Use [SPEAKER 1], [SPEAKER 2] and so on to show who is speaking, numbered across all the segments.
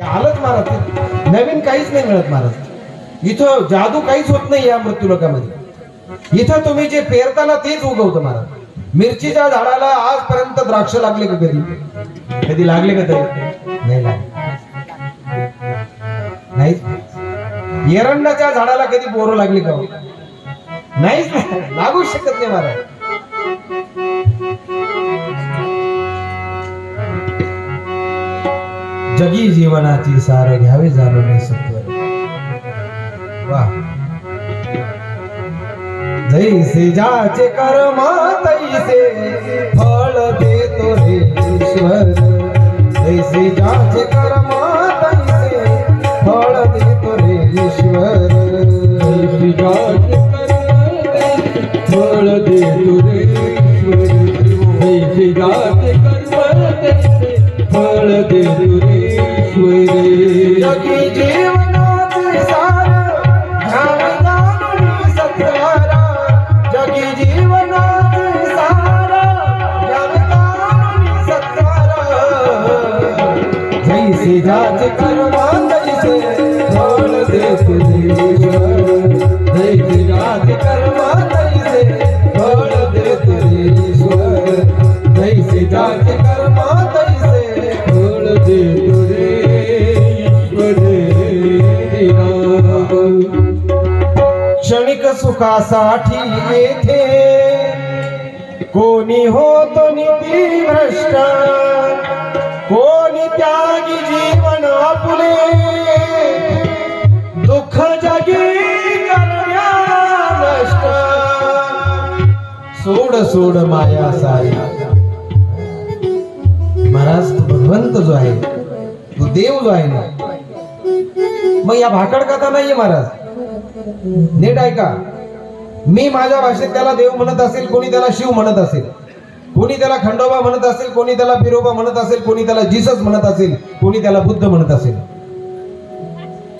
[SPEAKER 1] आलंच महाराज नवीन काहीच नाही मिळत महाराज इथं जादू काहीच होत नाही या मृत्यू लोकांमध्ये. इथं तुम्ही जे पेरताना तेच उगवतं महाराज मिरचीच्या झाडाला आजपर्यंत द्राक्ष लागले का कधी? कधी लागले का तरी? नाही लागले. नाही एरंडाच्या झाडाला कधी बोरं लागली का हो? नाहीच. लागू शकत नाही महाराज जगी जीवनाची सार घ्यावे जाणून सत्वर वा. जैसे जाचे कर्म तैसे फळ देतो रे ईश्वर. जैसे जाचे कर्म तैसे फळ देतो रे ईश्वर.
[SPEAKER 2] जैसे जाचे कर्म फळ देतो रे ईश्वर. जैसे
[SPEAKER 1] जाचे कर्म तैसे फळ देतो जैसे जाचे कर्म तैसे फळ सुखासाठी येथे. कोणी होतो निती भ्रष्ट? कोणी त्यागी जीवन आपले? दुःख जगी नष्ट सोड सोड माया सारी. महाराज भगवंत जो आहे तो देव जो आहे ना मग या भाकड कथा नाहीये महाराज. नीट ऐका. मी माझ्या भाषेत त्याला देव म्हणत असेल कोणी त्याला शिव म्हणत असेल कोणी त्याला खंडोबा म्हणत असेल कोणी त्याला पिरोबा म्हणत असेल कोणी त्याला जीसस म्हणत असेल कोणी त्याला बुद्ध म्हणत असेल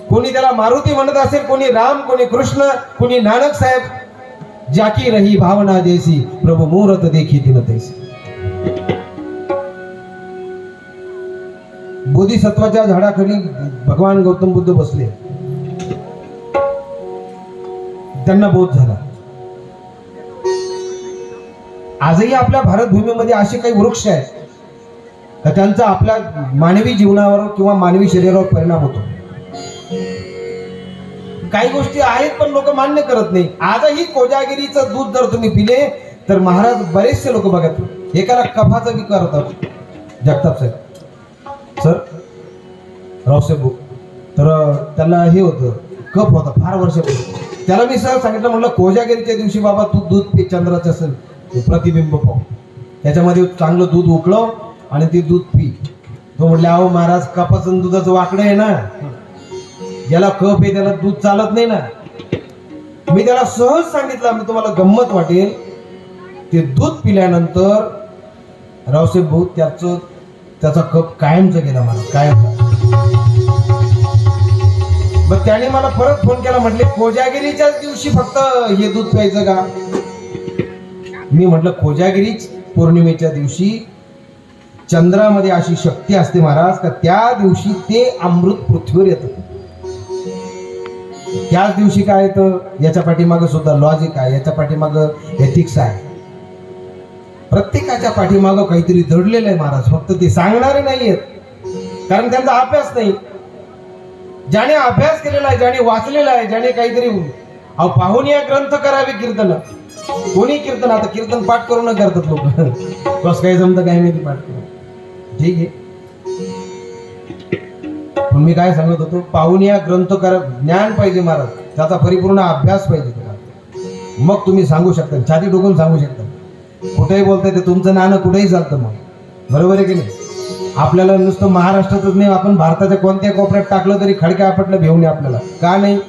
[SPEAKER 1] कोणी त्याला मारुती म्हणत असेल कोणी राम कोणी कृष्ण कोणी नानक साहेब जाकी रही भावना देसी प्रभू मुहूर्त देखी दिन तैसी. बोधिसत्वाच्या झाडाखाली भगवान गौतम बुद्ध बसले. त्यांना बोध झाला. आजही आपल्या भारत भूमीमध्ये असे काही वृक्ष आहेत का त्यांचा आपल्या मानवी जीवनावर किंवा मानवी शरीरावर परिणाम होतो. काही गोष्टी आहेत पण लोक मान्य करत नाही. आजही कोजागिरीचं दूध जर तुम्ही पिले तर महाराज बरेचसे लोक बघत एकाला कफाचा विकार होता. जगताप साहेब सर रावसाहेब तर त्याला हे होतं कप होता फार वर्षापूर्वी त्याला मी सर सांगितलं म्हटलं कोजागिरीच्या दिवशी बाबा तू दूध पी चंद्राचं असेल प्रतिबिंब पाहू. त्याच्यामध्ये चांगलं दूध उकळव आणि ते दूध पी. तो म्हटले अहो महाराज कपाचं दुधाचं वाकडं आहे ना. ज्याला कप आहे त्याला दूध चालत नाही ना. मी त्याला सहज सांगितलं मी तुम्हाला गंमत वाटेल. ते दूध पिल्यानंतर रावसाहेब भाऊ त्याचं त्याचा कप कायमचा गेला मला कायमचा मग त्याने मला परत फोन केला म्हटले कोजागिरीच्याच दिवशी फक्त हे दूध प्यायचं का? मी म्हटलं कोजागिरीच पौर्णिमेच्या दिवशी चंद्रामध्ये अशी शक्ती असते महाराज का त्या दिवशी ते अमृत पृथ्वीवर येतं. त्याच दिवशी काय येतं? याच्या पाठीमागं सुद्धा लॉजिक आहे याच्या पाठीमागं एथिक्स आहे. प्रत्येकाच्या पाठीमागं काहीतरी दडलेलं आहे महाराज. फक्त ते सांगणारे नाहीयेत. कारण त्यांचा अभ्यास नाही. ज्याने अभ्यास केलेला आहे ज्याने वाचलेला आहे ज्याने काहीतरी अहो पाहून या ग्रंथ करावे कीर्तन. कोणी कीर्तन? आता कीर्तन पाठ करून करतात लोक. कस काही जमतं काय माहिती पाठ करून ठीक आहे. पण मी काय सांगत होतो? पाहून या ग्रंथ कर ज्ञान पाहिजे महाराज. त्याचा परिपूर्ण अभ्यास पाहिजे मग तुम्ही सांगू शकता. छाती डोकून सांगू शकता. कुठेही बोलताय ते तुमचं नाणं कुठेही चालतं मग. बरोबर आहे की नाही? आपल्याला नुसतं महाराष्ट्रातच नाही आपण भारताच्या कोणत्या कोपऱ्यात टाकलं तरी खडक्या आपटलं घेऊन ये आपल्याला. का नाही?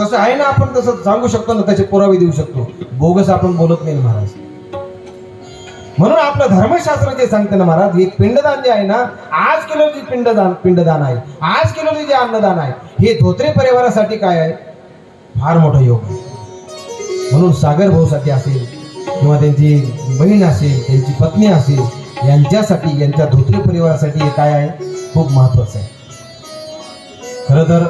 [SPEAKER 1] तसं आहे ना आपण तसं सांगू शकतो ना त्याचे पुरावे देऊ शकतो. बोगस आपण बोलत नाही महाराज. म्हणून आपलं धर्मशास्त्र जे सांगते ना महाराज एक पिंडदान जे आहे ना आज किलो जे पिंडदान पिंडदान आहे. आज केलं जे अन्नदान आहे हे धोत्रे परिवारासाठी काय आहे? फार मोठं योग आहे. म्हणून सागर भाऊसाठी असेल किंवा त्यांची बहीण असेल त्यांची पत्नी असेल यांच्यासाठी यांच्या धोत्रे परिवारासाठी हे काय आहे? खूप महत्वाचं आहे. खरं तर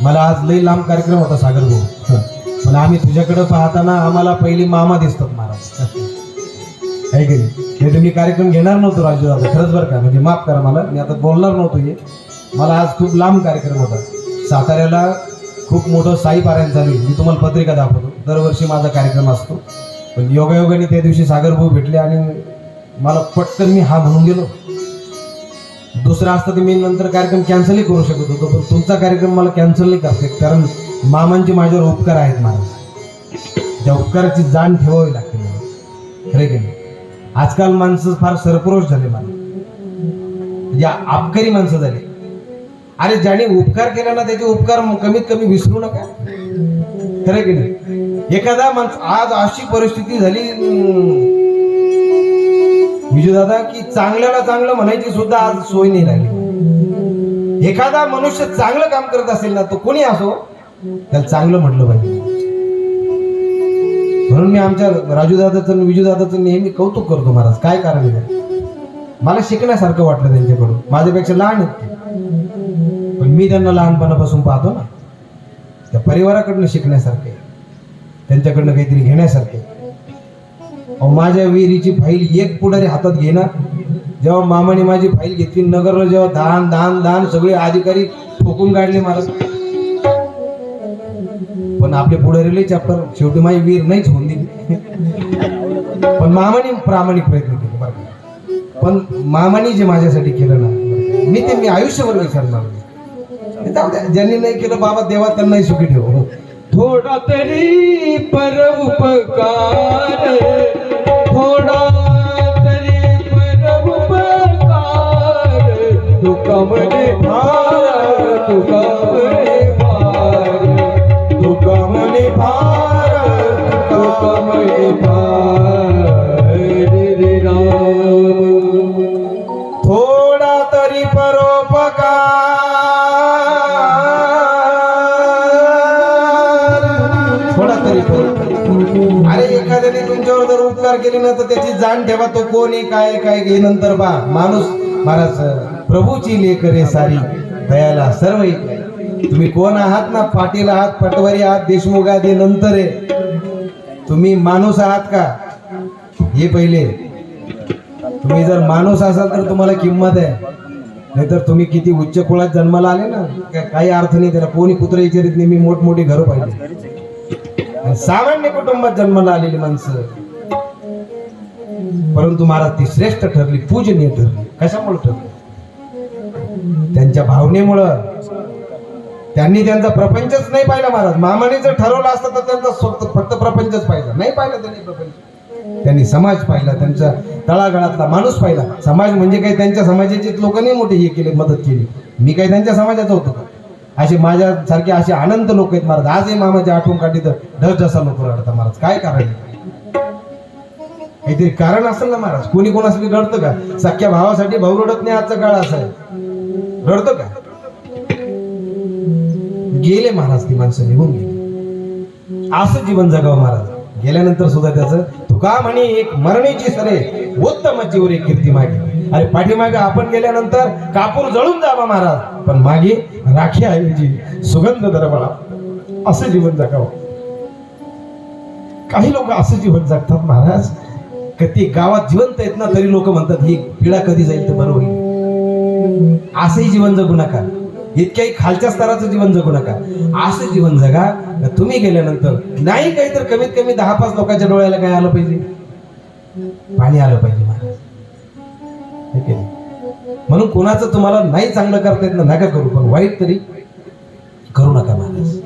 [SPEAKER 1] मला आज लई लांब कार्यक्रम होता सागर भाऊ. पण आम्ही तुझ्याकडे पाहताना आम्हाला पहिली मामा दिसतात महाराज. आहे की नाही? तुम्ही कार्यक्रम घेणार नव्हतो राजू दादा. खरंच बरं का? म्हणजे माफ करा मला. मी आता बोलणार नव्हतो हे. मला आज खूप लांब कार्यक्रम होता. साताऱ्याला खूप मोठं साई पारायण झाली. मी तुम्हाला पत्रिका दाखवतो. दरवर्षी माझा कार्यक्रम असतो. पण योगायोगाने त्या दिवशी सागरभाऊ भेटले आणि मला पटकन मी हा म्हणून गेलो दुसरा असतं तर मी नंतर कार्यक्रम कॅन्सलही करू शकत होतो पण तुमचा कार्यक्रम मला कॅन्सल नाही करते कारण मामांचे माझ्यावर उपकार आहेत मला त्या उपकाराची जाण ठेवावी लागते मला खरे की नाही? आजकाल माणसं फार सरप्रोश झाले मला या आपकारी माणसं झाली. अरे ज्याने उपकार केला ना त्याचे उपकार कमीत कमी विसरू नका. खरे की नाही? एखादा माणूस आज अशी परिस्थिती झाली विजू दादा की चांगल्याला चांगलं म्हणायची सुद्धा आज सोय नाही राहिली. एखादा मनुष्य चांगलं काम करत असेल ना तो कोणी असो त्याला चांगलं म्हटलं पाहिजे. म्हणून मी आमच्या राजूदादाचं विजूदादाचं नेहमी कौतुक करतो महाराज. काय कारण आहे मला शिकण्यासारखं वाटलं त्यांच्याकडून. माझ्यापेक्षा लहान आहेत ते. पण मी त्यांना लहानपणापासून पाहतो ना. त्या परिवाराकडनं शिकण्यासारखे त्यांच्याकडनं काहीतरी घेण्यासारखे. अहो, माझ्या विहिरीची फाईल एक पुढारी हातात घेणार जेव्हा मामाने माझी फाईल घेतली नगरला जेव्हा दान दान दान सगळे अधिकारी ठोकून काढले मला. पण आपले पुढारीले चॅप्टर शेवटी माझी वीर नाहीच होऊन दिली. पण मामाने प्रामाणिक प्रयत्न केले बरं पण मामाने जे माझ्यासाठी केलं ना मी ते मी आयुष्यभर विसरणार जाऊ द्या. ज्यांनी नाही केलं बाबा देवा त्यांनाही सुखी ठेव.
[SPEAKER 2] थोडा तरी परोपकार थोडा तरी परोपकार तुकामध्ये भार तुकामध्ये भार।
[SPEAKER 1] तुकामने भार
[SPEAKER 2] तुकामध्ये भार। रे राम।
[SPEAKER 1] अरे एखाद्याने तुमच्यावर जर उपकार केले ना तर त्याची जाण ठेवा. तो कोण आहे काय काय नंतर बा माणूस महाराज प्रभूची लेख रे सारी. दयाला सर्व तुम्ही कोण आहात ना पाटील आहात पटवारी आहात देशमुख आहात हे नंतर आहे. तुम्ही माणूस आहात का? हे पहिले. तुम्ही जर माणूस असाल तर तुम्हाला किंमत आहे. नाहीतर तुम्ही किती उच्च कुळात जन्माला आले ना काही अर्थ नाही त्याला. कोणी कुत्र विचारित नाही. मी मोठमोठी घरं पाहिजे सामान्य कुटुंबात जन्माला आलेली माणसं. परंतु महाराज ती श्रेष्ठ ठरली पूजनीय ठरली. कशामुळे ठरली? त्यांच्या भावनेमुळं. त्यांनी त्यांचा प्रपंचच नाही पाहिला महाराज. मामाने जर ठरवलं असतं तर त्यांचा फक्त प्रपंचच पाहिला. नाही पाहिला त्यांनी प्रपंच. त्यांनी समाज पाहिला त्यांचा तळागाळातला माणूस पाहिला. समाज म्हणजे काही त्यांच्या समाजाचे लोक नाही मोठे हे केले मदत केली. मी काही त्यांच्या समाजाचा होतो का? असे माझ्यासारखे असे अनंत लोक आहेत महाराज. आजही मामाची आठवण काढली तर ढस ढसा लोक रडतात महाराज. काय कारण काहीतरी कारण असेल ना महाराज. कोणी कोणासाठी रडतं का? सख्या भावासाठी भाऊ रडत नाही आजचा काळ असा आहे. रडतो का? गेले महाराज ती माणसं निघून गेली. असं जीवन जगावं महाराज. गेल्यानंतर सुद्धा त्याचं तुका म्हणे एक मरणीची सरे उत्तम जीवरे कीर्ती मागे. अरे पाठीमागे आपण गेल्यानंतर कापूर जळून जावा महाराज. पण मागे राखी ऐवजी सुगंध दरवळा. असं जीवन जगावं. काही लोक असं जीवन जगतात महाराज कधी गावात जिवंत आहेत ना तरी लोक म्हणतात ही पिढा कधी जाईल तर बरं होईल. असंही जीवन जगू नका. इतक्याही खालच्या स्तराचं जीवन जगू नका. असं जीवन जगा. तुम्ही गेल्यानंतर नाही काही तर कमीत कमी दहा पाच लोकांच्या डोळ्याला काय आलं पाहिजे? पाणी आलं पाहिजे महाराज म्हणून कोणाचं तुम्हाला नाही चांगलं करता येत ना नका करू. पण वाईट तरी करू नका महाराज